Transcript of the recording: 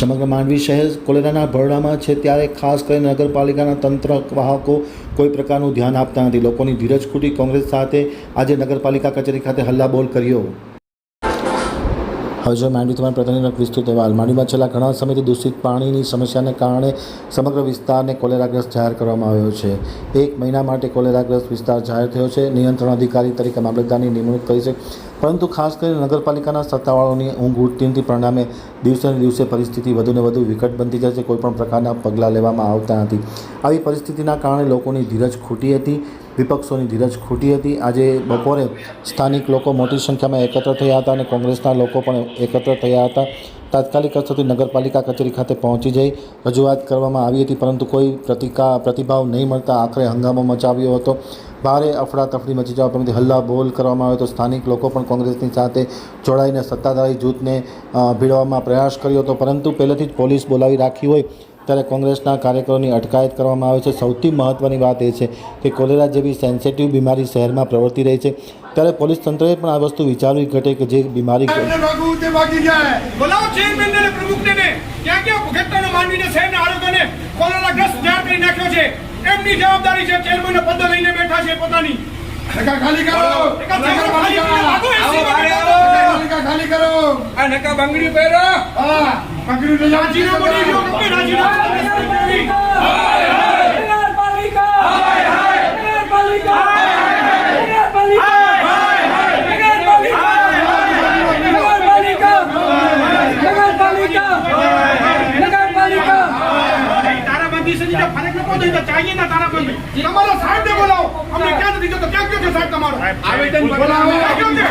સમગ્ર માંડવી શહેર કોલેરાના ભરડામાં છે ત્યારે ખાસ કરીને નગરપાલિકાના તંત્ર વાહકો કોઈ પ્રકારનું ધ્યાન આપતા નથી. લોકોની ધીરજ ખૂટી કોંગ્રેસ સાથે આજે નગરપાલિકા કચેરી ખાતે હલ્લાબોલ કર્યો. જો માંડવી તમારા પ્રતિનિધિ વિસ્તૃત અહેવાલ. માંડવીમાં છેલ્લા ઘણા સમયથી દૂષિત પાણીની સમસ્યાને કારણે સમગ્ર વિસ્તારને કોલેરાગ્રસ્ત જાહેર કરવામાં આવ્યો છે. એક મહિના માટે કોલેરાગ્રસ્ત વિસ્તાર જાહેર થયો છે. નિયંત્રણ અધિકારી તરીકે મામલતદારની નિમણૂક કરી છે. પરંતુ ખાસ કરીને નગરપાલિકાના સત્તાવાળાઓની ઊંઘ ઉઠતી પરિણામે દિવસે દિવસે પરિસ્થિતિ વધુને વધુ વિકટ બનતી જાય છે. કોઈપણ પ્રકારના પગલાં લેવામાં આવતા નથી. આવી પરિસ્થિતિના કારણે લોકોની ધીરજ ખૂટી હતી. વિપક્ષોની ધીરજ ખૂટી હતી. આજે બપોરે સ્થાનિક લોકો મોટી સંખ્યામાં એકત્ર થયા હતા અને કોંગ્રેસના લોકો પણ એકત્ર થયા હતા. તાત્કાલિક અસરથી નગરપાલિકા કચેરી ખાતે પહોંચી જઈ રજૂઆત કરવામાં આવી હતી, પરંતુ કોઈ પ્રતિકા, પ્રતિભાવ નહીં મળતા આખરે હંગામો મચાવ્યો હતો. ભારે અફડાતફડી મચી જવા પામી હલ્લા બોલ કરવામાં આવ્યો તો સ્થાનિક લોકો પણ કોંગ્રેસની સાથે જોડાઈને સત્તાધારી જૂથને ભીડવામાં પ્રયાસ કર્યો હતો, પરંતુ પહેલેથી જ પોલીસ બોલાવી રાખી હોય ત્યારે કોંગ્રેસના કાર્યકરોની અટકાયત કરવામાં આવે છે. સૌથી મહત્ત્વની વાત એ છે કે કોલેરા જેવી સેન્સિટિવ બીમારી શહેરમાં પ્રવર્તી રહી છે. ત્યારે પોલીસ તંત્રએ પણ આ વસ્તુ વિચારવી ઘટે કે જે બીમારી એમને ભાગવું તે ભાગી જાય. બોલાવો ચેરમેન ને પ્રમુખને. ને ક્યાં ક્યાં ઘટનાનો માનવીને શહેરને આરોગ્યને કોરોનાગ્રસ્ત જાહેર કરી નાખ્યો છે. એમની જવાબદારી છે ચેરમેન પદ લઈને બેઠા છે પોતાની. ખાલી કરો. ખાલી કરો. આ નકા બંગડી પહેરો. હા. પકડી. રાજીનામું નહીં લ્યો, કે રાજીનામું નહીં. તારાબંધી છે જે ફરક ન પડે તો ચાહીએ ના તારાબંધી તમારા સાહેબને બોલાવો અમને ક્યાં નથી જતો ક્યાં ગયો છે સાહેબ તમારો આવેદન બોલાવો ગયો છે?